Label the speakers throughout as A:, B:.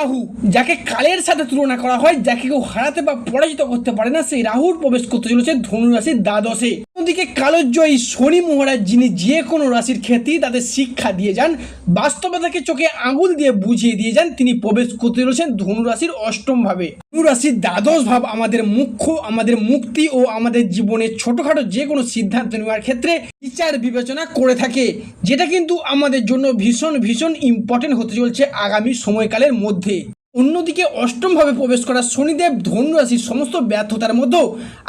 A: রাহু, যাকে কালের সাথে তুলনা করা হয়, যাকে কেউ হারাতে বা পরাজিত করতে পারে না, সেই রাহুর প্রবেশ করতে চলেছে ধনু রাশির দ্বাদশে। অন্যদিকে কালোজয়ী শনি মহারাজ, যিনি যে কোনো রাশির ক্ষেত্রেই তাদের শিক্ষা দিয়ে যান বাস্তবতাকে চোখে আঙুল দিয়ে বুঝিয়ে দিয়ে যান, তিনি প্রবেশ করতে চলেছেন ধনু রাশির অষ্টম ভাবে ধনু রাশির দ্বাদশ ভাব আমাদের মুখ্য, আমাদের মুক্তি ও আমাদের জীবনে ছোটখাটো যে কোনো সিদ্ধান্ত নেওয়ার ক্ষেত্রে বিচার বিবেচনা করে থাকে, যেটা কিন্তু আমাদের জন্য ভীষণ ভীষণ ইম্পর্টেন্ট হতে চলছে আগামী সময়কালের মধ্যে। অন্যদিকে অষ্টমভাবে প্রবেশ করা শনিদেব ধনু রাশির সমস্ত ব্যর্থতার মধ্যেও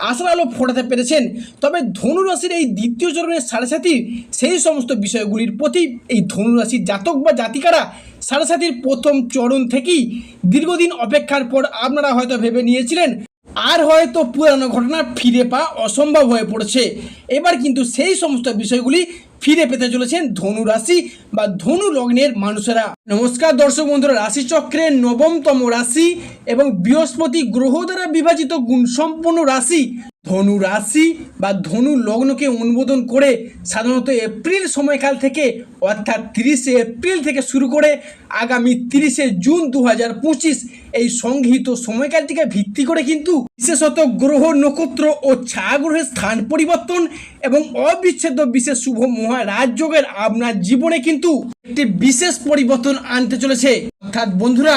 A: আশার আলো ফোটাতে পেরেছেন। তবে ধনু রাশির এই দ্বিতীয় চরণের সাড়ে সেই সমস্ত বিষয়গুলির প্রতি এই ধনু রাশির জাতক বা জাতিকারা সাড়ে সাতির প্রথম চরণ থেকেই দীর্ঘদিন অপেক্ষার পর আপনারা হয়তো ভেবে নিয়েছিলেন আর হয়তো পুরানো ঘটনা ফিরে পাওয়া অসম্ভব হয়ে পড়েছে। এবার কিন্তু সেই সমস্ত বিষয়গুলি ফিরে পেতে চলেছেন ধনু রাশি বা ধনু লগ্নের মানুষেরা। নমস্কার দর্শক বন্ধুরা রাশিচক্রের নবমতম রাশি এবং বৃহস্পতি গ্রহ দ্বারা বিভাজিত গুণসম্পন্ন রাশি, ধনু রাশি বা ধনু লগ্নকে অনুমোদন করে সাধারণত এপ্রিল সময়কাল থেকে অর্থাৎ তিরিশে এপ্রিল থেকে শুরু করে আগামী তিরিশে জুন দু হাজার পঁচিশ এই সংগৃহীত সময়কালটিকে ভিত্তি করে কিন্তু বিশেষত গ্রহ নক্ষত্র ও ছায়াগ্রহের স্থান পরিবর্তন এবং অবিচ্ছেদ্য বিশেষ শুভ মহারাজযোগের আপনার জীবনে কিন্তু একটি বিশেষ পরিবর্তন আনতে চলেছে। অর্থাৎ বন্ধুরা,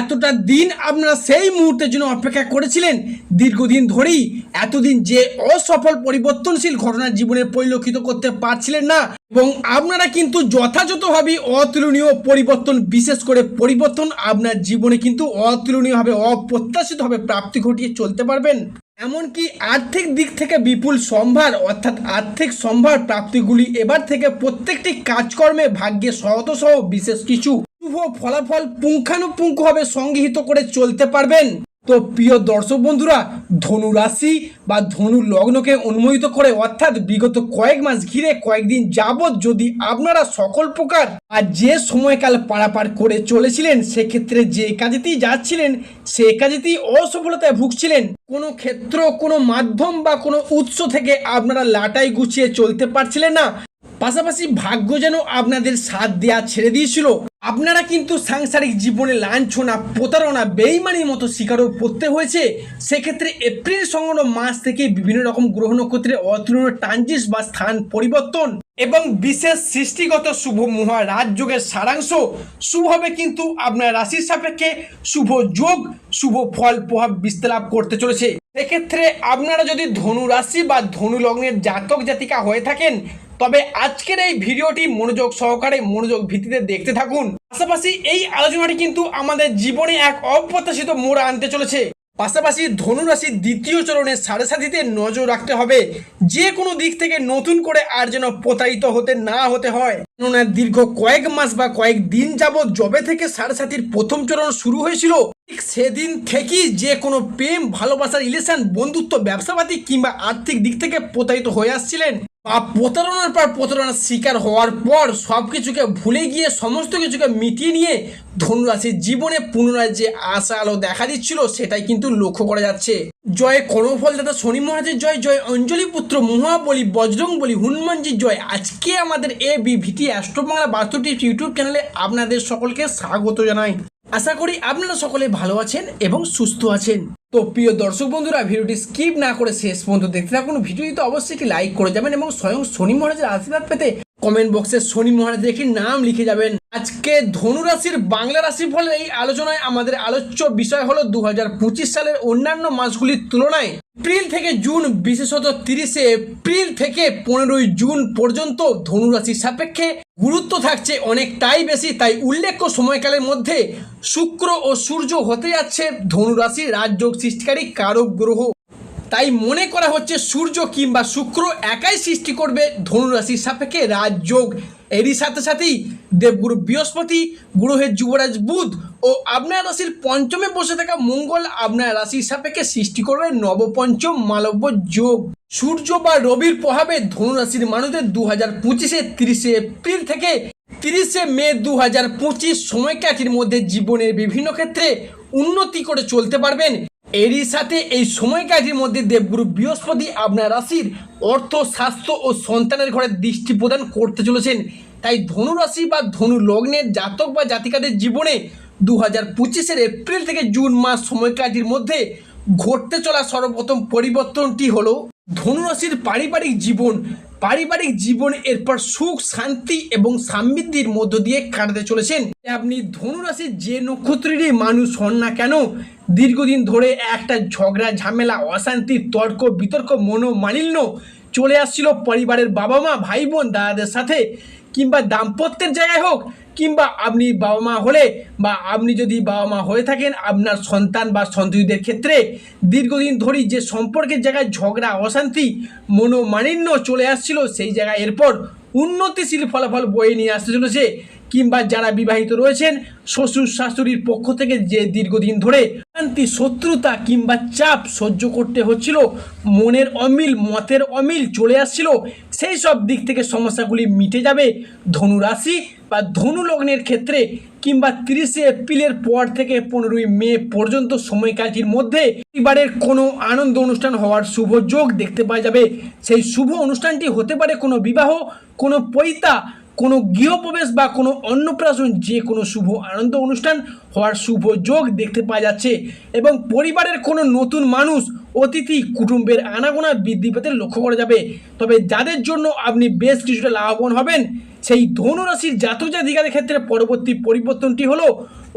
A: এতটা দিন আপনারা সেই মুহূর্তের জন্য অপেক্ষা করেছিলেন। দীর্ঘদিন ধরেই এতদিন যে অসফল পরিবর্তনশীল ঘটনা জীবনে পরিলক্ষিত করতে পারছিলেন না, এবং আপনারা কিন্তু যথাযথভাবে অতুলনীয় পরিবর্তন, বিশেষ করে পরিবর্তন আপনার জীবনে কিন্তু অতুলনীয়ভাবে, অপ্রত্যাশিতভাবে প্রাপ্তি ঘটিয়ে চলতে পারবেন। এমনকি আর্থিক দিক থেকে বিপুল সম্ভার, অর্থাৎ আর্থিক সম্ভার প্রাপ্তিগুলি এবার থেকে প্রত্যেকটি কাজকর্মে ভাগ্যে সহত সহ বিশেষ কিছু। শুভ ফলাফল পুঙ্খানুপুঙ্খভাবে সংগৃহীত করে চলতে পারবেন। তো প্রিয় দর্শক বন্ধুরা, ধনু রাশি বা ধনু লগ্নকে অনুমোদিত করে অর্থাৎ বিগত কয়েক মাস ঘিরে কয়েকদিন যাবৎ যদি আপনারা সকল প্রকার আর যে সময়কাল পারাপার করে চলেছিলেন, সেক্ষেত্রে যে কাজেতেই যাচ্ছিলেন, সে কাজেতেই অসফলতায় ভুগছিলেন। কোনো ক্ষেত্র, কোনো মাধ্যম বা কোনো উৎস থেকে আপনারা লাটাই গুছিয়ে চলতে পারছিলেন না। পাশাপাশি ভাগ্য যেন আপনাদের সাথ দেওয়া ছেড়ে দিয়েছিল। আপনারা কিন্তু সাংসারিক জীবনে লাঞ্ছনা, প্রতারণা, বেইমানির মতো শিকারও পড়তে হয়েছে। সেক্ষেত্রে এপ্রিল সংলগ্ন মাস থেকে বিভিন্ন রকম গ্রহ নক্ষত্রের অতুলনীয় ট্রানজিস বা স্থান পরিবর্তন এবং বিশেষ সৃষ্টিগত শুভ মহা রাজযোগের সারাংশ শুভভাবে কিন্তু আপনার রাশির সাপেক্ষে। শুভ যোগ, শুভ ফল প্রভাব বিস্তার লাভ করতে চলেছে। সেক্ষেত্রে আপনারা যদি ধনু রাশি বা ধনু লগ্নের জাতক জাতিকা হয়ে থাকেন তবে আজকের এই ভিডিওটি মনোযোগ সহকারে মনোযোগ ভিত্তিতে দেখতে থাকুন। পাশাপাশি এই আলোচনাটি কিন্তু আমাদের জীবনে এক অপ্রত্যাশিত মোড় আনতে চলেছে। পাশাপাশি ধনুরাশির দ্বিতীয় চরণের সাড়ে সাথীতে নজর রাখতে হবে। যে কোনো দিক থেকে নতুন করে আর যেন প্রতারিত হতে না হতে হয়। কেননা দীর্ঘ কয়েক মাস বা কয়েক দিন যাবৎ জবে থেকে সাড়ে সাথীর প্রথম চরণ শুরু হয়েছিল, ঠিক সেদিন থেকেই যে কোনো প্রেম, ভালোবাসার রিলেশন, বন্ধুত্ব, ব্যবসাপাতি কিংবা আর্থিক দিক থেকে প্রতারিত হয়ে আসছিলেন। বা প্রতারণার পর প্রতারণার শিকার হওয়ার পর সব কিছুকে ভুলে গিয়ে, সমস্ত কিছুকে মিটিয়ে নিয়ে ধনুরাশির জীবনে পুনরায় যে আশা আলো দেখা দিচ্ছিল, সেটাই কিন্তু লক্ষ্য করা যাচ্ছে। জয় কর্মফল দাদা শনি মহারাজের জয় জয় অঞ্জলি পুত্র মহাবলী বজরং বলি হনুমানজির জয়। আজকে আমাদের A B VT astro Bangla বাস্তুটি YouTube চ্যানেলে আপনাদের সকলকে স্বাগত জানাই। আশা করি আপনারা সকলে ভালো আছেন এবং সুস্থ আছেন। তো প্রিয় দর্শক বন্ধুরা, ভিডিওটি স্কিপ না করে শেষ পর্যন্ত দেখতে থাকুন। ভিডিওটি তো অবশ্যই একটি লাইক করে যাবেন এবং স্বয়ং শনি মহারাজের আশীর্বাদ পেতে কমেন্ট বক্সে শনি মহারাজ একটি নাম লিখে যাবেন। আজকে ধনুরাশির বাংলা রাশি ফলে এই আলোচনায় আমাদের আলোচ্য বিষয় হলো দু হাজার পঁচিশ সালের অন্যান্য মাসগুলির তুলনায়। এপ্রিল থেকে জুন, বিশেষত তিরিশে এপ্রিল থেকে পনেরোই জুন পর্যন্ত ধনুরাশির সাপেক্ষে গুরুত্ব থাকছে অনেকটাই বেশি, তাই উল্লেখ্য সময়কালের মধ্যে শুক্র ও সূর্য হতে যাচ্ছে। ধনুরাশির রাজযোগ সৃষ্টিকারী কারক গ্রহ। তাই মনে করা হচ্ছে সূর্য কিংবা শুক্র একাই সৃষ্টি করবে ধনুরাশির সাপেক্ষে রাজযোগ। এরই সাথে সাথেই দেবগুরু বৃহস্পতি, গ্রহের যুবরাজ বুধ ও আপনার রাশির পঞ্চমে বসে থাকা মঙ্গল আপনার রাশির সাপেক্ষে সৃষ্টি করবে নবপঞ্চম মালব্য যোগ। সূর্য বা রবির প্রভাবে ধনুরাশির মানুষদের দু হাজার পঁচিশে তিরিশে এপ্রিল থেকে তিরিশে মে দু হাজার পঁচিশ সময়কাঠির মধ্যে জীবনের বিভিন্ন ক্ষেত্রে উন্নতি করে চলতে পারবেন। এরই সাথে এই সময়কাঠির মধ্যে দেবগুরু বৃহস্পতি আপনার রাশির অর্থ, স্বাস্থ্য ও সন্তানের ঘরে দৃষ্টি প্রদান করতে চলেছেন। তাই ধনু রাশি বা ধনু লগ্নের জাতক বা জাতিকাদের জীবনে দু হাজার পঁচিশের এপ্রিল থেকে জুন মাস সময়কালটির মধ্যে ঘটতে চলা সর্বপ্রথম পরিবর্তনটি হলো ধনুরাশির পারিবারিক জীবন। পারিবারিক জীবন এরপর সুখ, শান্তি এবং সমৃদ্ধির মধ্য দিয়ে কাটাতে চলেছেন। আপনি ধনুরাশির যে নক্ষত্রেরই মানুষ হন না কেন দীর্ঘদিন ধরে একটা ঝগড়া, ঝামেলা, অশান্তি, তর্ক, বিতর্ক, মনোমালিন্য চলে আসছিল পরিবারের বাবা মা ভাই বোন দাদাদের সাথে। কিংবা দাম্পত্যের জায়গায় হোক, কিংবা আপনি বাবা মা হলে বা আপনি যদি বাবা মা হয়ে থাকেন, আপনার সন্তান বা সন্ততিদের ক্ষেত্রে দীর্ঘদিন ধরেই যে সম্পর্কের জায়গায় ঝগড়া, অশান্তি, মনোমালিন্য চলে আসছিল, সেই জায়গায় এরপর উন্নতিশীল ফলাফল বয়ে নিয়ে আসতে চলেছে কিংবা যারা বিবাহিত রয়েছেন, শ্বশুর শাশুড়ির পক্ষ থেকে যে দীর্ঘদিন ধরে শান্তি শত্রুতা কিংবা চাপ সহ্য করতে হচ্ছিল, মনের অমিল, মতের অমিল চলে আসছিল, সেই সব দিক থেকে সমস্যাগুলি মিটে যাবে। ধনু রাশি বা ধনু লগ্নের ক্ষেত্রে কিংবা তিরিশে এপ্রিলের পর থেকে পনেরোই মে পর্যন্ত সময়কালটির মধ্যে পরিবারের কোনো আনন্দ অনুষ্ঠান হওয়ার শুভ যোগ দেখতে পাওয়া যাবে। সেই শুভ অনুষ্ঠানটি হতে পারে কোনো বিবাহ, কোনো পৈতা কোনো গৃহপ্রবেশ বা কোনো অন্নপ্রাশন, যে কোনো শুভ আনন্দ অনুষ্ঠান হওয়ার শুভ যোগ দেখতে পাওয়া যাচ্ছে এবং পরিবারের কোনো নতুন মানুষ, অতিথি, কুটুম্বের আনাগোনা বৃদ্ধি পেতে লক্ষ্য করা যাবে। তবে যাদের জন্য আপনি বেশ কিছুটা লাভবান হবেন, সেই ধনুরাশির জাতক জাতিকাদের ক্ষেত্রে পরবর্তী পরিবর্তনটি হলো,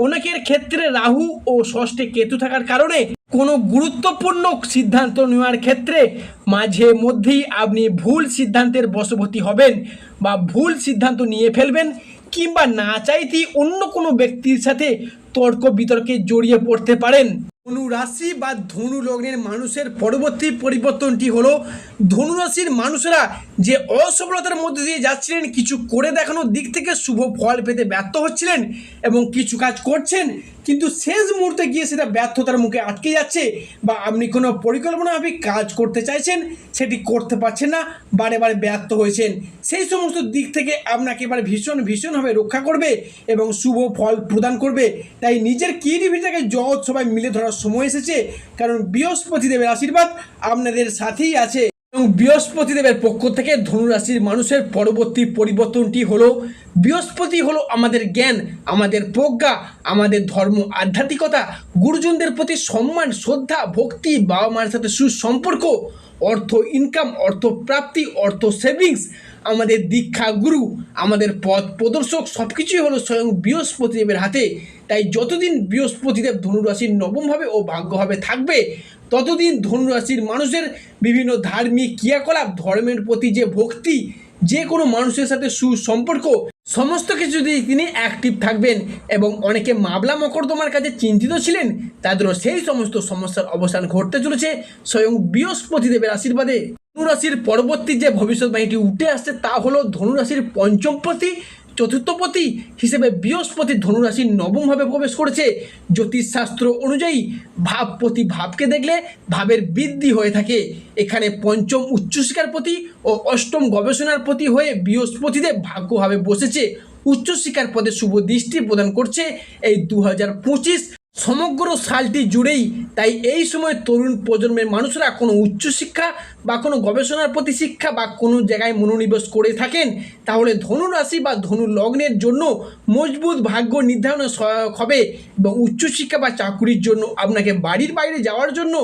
A: অনেকের ক্ষেত্রে রাহু ও ষষ্ঠে কেতু থাকার কারণে কোনো গুরুত্বপূর্ণ সিদ্ধান্ত নেওয়ার ক্ষেত্রে মাঝে মধ্যেই আপনি ভুল সিদ্ধান্তের বশবর্তী হবেন বা ভুল সিদ্ধান্ত নিয়ে ফেলবেন কিংবা না চাইতেই অন্য কোনো ব্যক্তির সাথে তর্ক বিতর্কে জড়িয়ে পড়তে পারেন। ধনু রাশি বা ধনু লগ্নের মানুষের পরবর্তী পরিবর্তনটি হলো ধনু রাশির মানুষেরা যে অসফলতার মধ্যে দিয়ে যাচ্ছিলেন, কিছু করে দেখানোর দিক থেকে শুভ ফল পেতে ব্যর্থ হচ্ছিলেন এবং কিছু কাজ করছেন, কিন্তু শেষ মুহূর্তে গিয়ে সেটা ব্যর্থতার মুখে আটকে যাচ্ছে বা আপনি কোনো পরিকল্পনাভাবে কাজ করতে চাইছেন সেটি করতে পারছেন না, বারে বারে ব্যর্থ হয়েছেন। সেই সমস্ত দিক থেকে আপনাকে এবার ভীষণ, ভীষণভাবে রক্ষা করবে এবং শুভ ফল প্রদান করবে। তাই নিজের ক্রিয়েটিভিটাকে জগৎ সবাই মিলে ধরার সময় এসেছে, কারণ বৃহস্পতি দেবের আশীর্বাদ আপনাদের সাথেই আছে। এবং বৃহস্পতি দেবের পক্ষ থেকে ধনুরাশির মানুষের পরবর্তী পরিবর্তনটি হলো, বৃহস্পতি হলো আমাদের জ্ঞান, আমাদের প্রজ্ঞা, আমাদের ধর্ম, আধ্যাত্মিকতা, গুরুজনদের প্রতি সম্মান, শ্রদ্ধা, ভক্তি, বাবা মার সাথে সুসম্পর্ক, অর্থ ইনকাম অর্থ প্রাপ্তি, অর্থ সেভিংস আমাদের দীক্ষা গুরু, আমাদের পথ প্রদর্শক সব কিছুই হলো স্বয়ং বৃহস্পতিদেবের হাতে। তাই যতদিন বৃহস্পতিদেব ধনুরাশির নবমভাবে ও ভাগ্যভাবে থাকবে ততদিন ধনুরাশির মানুষের বিভিন্ন ধার্মিক ক্রিয়াকলাপ, ধর্মের প্রতি যে ভক্তি, যে কোনো মানুষের সাথে সুসম্পর্ক, সমস্ত কিছু দিয়ে তিনি অ্যাক্টিভ থাকবেন এবং অনেকে মামলা মকদ্দমার কাছে চিন্তিত ছিলেন। তাদেরও সেই সমস্ত সমস্যার অবসান ঘটতে চলেছে স্বয়ং বৃহস্পতি দেবের আশীর্বাদে। ধনুরাশির পরবর্তী যে ভবিষ্যৎবাণীটি উঠে আসছে তা হলো ধনুরাশির পঞ্চমপতি চতুর্থপতি হিসেবে বৃহস্পতি ধনুরাশি নবমভাবে প্রবেশ করেছে। জ্যোতিষশাস্ত্র অনুযায়ী ভাব প্রতি ভাবকে দেখলে ভাবের বৃদ্ধি হয়ে থাকে। এখানে পঞ্চম উচ্চশিক্ষার প্রতি ও অষ্টম গবেষণার প্রতি হয়ে বৃহস্পতিদের ভাগ্যভাবে বসেছে। উচ্চশিক্ষার পদে শুভ দৃষ্টি প্রদান করছে। এই দু হাজার পঁচিশ সমগ্র সালটি জুড়েই তাই এই সময় তরুণ প্রজন্মের মানুষরা কোনো উচ্চশিক্ষা বা কোনো গবেষণার প্রতি শিক্ষা বা কোনো জায়গায় মনোনিবেশ করে থাকেন, তাহলে ধনু রাশি বা ধনু লগ্নের জন্য মজবুত ভাগ্য নির্ধারণে সহায়ক হবে এবং উচ্চশিক্ষা বা চাকুরির জন্য আপনাকে বাড়ির বাইরে যাওয়ার জন্য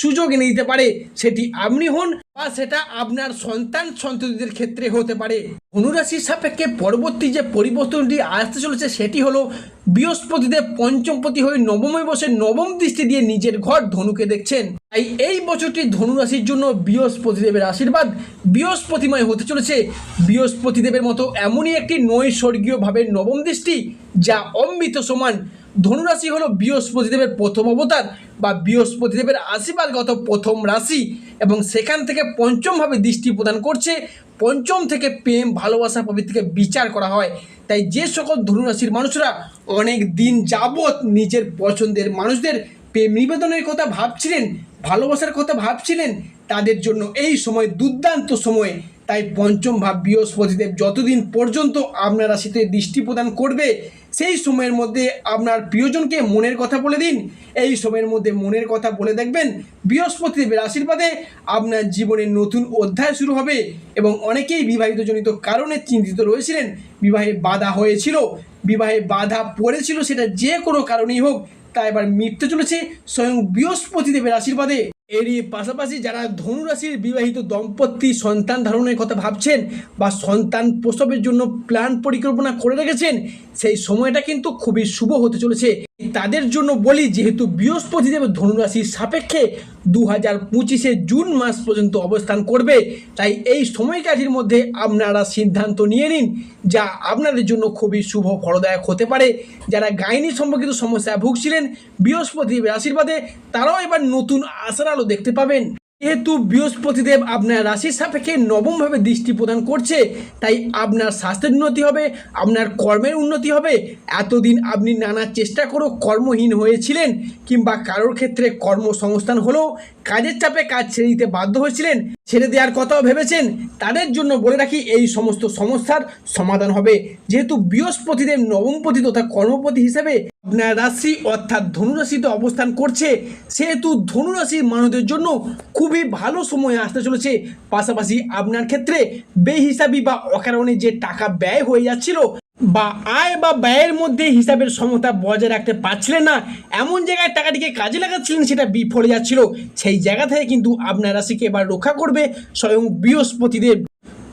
A: সুযোগ এনে দিতে পারে। সেটি আপনি হন বা সেটা আপনার সন্তান সন্ততিদের ক্ষেত্রে হতে পারে। ধনুরাশির সাপেক্ষে পরবর্তী যে পরিবর্তনটি আসতে চলেছে সেটি হলো বৃহস্পতিদেব পঞ্চমপতি হয়ে নবমে বসে নবম দৃষ্টি দিয়ে নিজের ঘর ধনুকে দেখছেন। তাই এই বছরটি ধনুরাশির জন্য বৃহস্পতিদেবের আশীর্বাদ বৃহস্পতিময় হতে চলেছে। বৃহস্পতিদেবের মতো এমনই একটি নৈসর্গীয়ভাবে নবম দৃষ্টি যা অমৃত সমান ধনুরাশি হলো বৃহস্পতিদেবের প্রথম অবতার বা বৃহস্পতিদেবের আশীর্বাদগত প্রথম রাশি এবং সেখান থেকে পঞ্চমভাবে দৃষ্টি প্রদান করছে। পঞ্চম থেকে প্রেম, ভালোবাসা প্রভৃতিকে বিচার করা হয়। তাই যে সকল ধনুরাশির মানুষরা অনেক দিন যাবৎ নিজের পছন্দের মানুষদের প্রেম নিবেদনের কথা ভাবছিলেন, ভালোবাসার কথা ভাবছিলেন, তাদের জন্য এই সময় দুর্দান্ত সময়। তাই পঞ্চম ভাব বৃহস্পতিদেব যতদিন পর্যন্ত আপনার রাশিতে দৃষ্টি প্রদান করবে সেই সময়ের মধ্যে আপনার প্রিয়জনকে মনের কথা বলে দিন। এই সময়ের মধ্যে মনের কথা বলে দেখবেন বৃহস্পতি দেবের আশীর্বাদে আপনার জীবনের নতুন অধ্যায় শুরু হবে এবং অনেকেই বিবাহিতজনিত কারণে চিন্তিত রয়েছিলেন। বিবাহে বাধা হয়েছিল, বিবাহে বাধা পড়েছিল সেটা যে কোনো কারণেই হোক, তা এবার মিটতে চলেছে স্বয়ং বৃহস্পতি দেবের আশীর্বাদে। এরই পাশাপাশি যারা ধনুরাশির বিবাহিত দম্পতি সন্তান ধারণের কথা ভাবছেন বা সন্তান প্রসবের জন্য প্ল্যান পরিকল্পনা করে রেখেছেন সেই সময়টা কিন্তু খুবই শুভ হতে চলেছে। তাদের জন্য বলি, যেহেতু বৃহস্পতি দেব ধনুরাশির সাপেক্ষে দু হাজার পঁচিশে জুন মাস পর্যন্ত অবস্থান করবে, তাই এই সময়কাঠির মধ্যে আপনারা সিদ্ধান্ত নিয়ে নিন, যা আপনাদের জন্য খুবই শুভ ফলদায়ক হতে পারে। যারা গাইনি সম্পর্কিত সমস্যায় ভুগছিলেন, বৃহস্পতিদেবের আশীর্বাদে তারাও এবার নতুন আশার আলো দেখতে পাবেন। যেহেতু বৃহস্পতিদেব আপনার রাশির সাপেক্ষে নবমভাবে দৃষ্টি প্রদান করছে, তাই আপনার স্বাস্থ্যের উন্নতি হবে, আপনার কর্মের উন্নতি হবে। এতদিন আপনি নানা চেষ্টা করেও কর্মহীন হয়েছিলেন কিংবা কারোর ক্ষেত্রে কর্মসংস্থান হলেও কাজের চাপে কাজ ছেড়ে দিতে বাধ্য হয়েছিলেন, ছেড়ে দেওয়ার কথাও ভেবেছেন, তাদের জন্য বলে রাখি এই সমস্ত সমস্যার সমাধান হবে। যেহেতু বৃহস্পতিদেব নবমপতি তথা কর্মপতি হিসেবে আপনার রাশি অর্থাৎ ধনুরাশিতে অবস্থান করছে, সেহেতু ধনুরাশির মানুষদের জন্য খুবই ভালো সময় আসতে চলেছে। পাশাপাশি আপনার ক্ষেত্রে বেহিসাবি বা অকারণে যে টাকা ব্যয় হয়ে যাচ্ছিল বা আয় বা ব্যয়ের মধ্যে হিসাবের সমতা বজায় রাখতে পারছিলেন না। এমন জায়গায় টাকাটিকে কাজে লাগাচ্ছিলেন সেটা বিফলে যাচ্ছিল। সেই জায়গা থেকে কিন্তু আপনার রাশিকে এবার রক্ষা করবে স্বয়ং বৃহস্পতিদেব।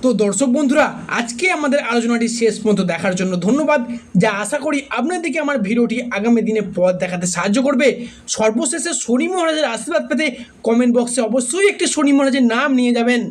A: তো দর্শক বন্ধুরা, আজকে আমাদের আলোচনাটি শেষ পর্যন্ত দেখার জন্য ধন্যবাদ, যা আশা করি আপনাদেরকে আমার ভিডিওটি আগামী দিনে পথ দেখাতে সাহায্য করবে। সর্বশেষে শনি মহারাজের আশীর্বাদ পেতে কমেন্ট বক্সে অবশ্যই একটি শনি মহারাজের নাম নিয়ে যাবেন।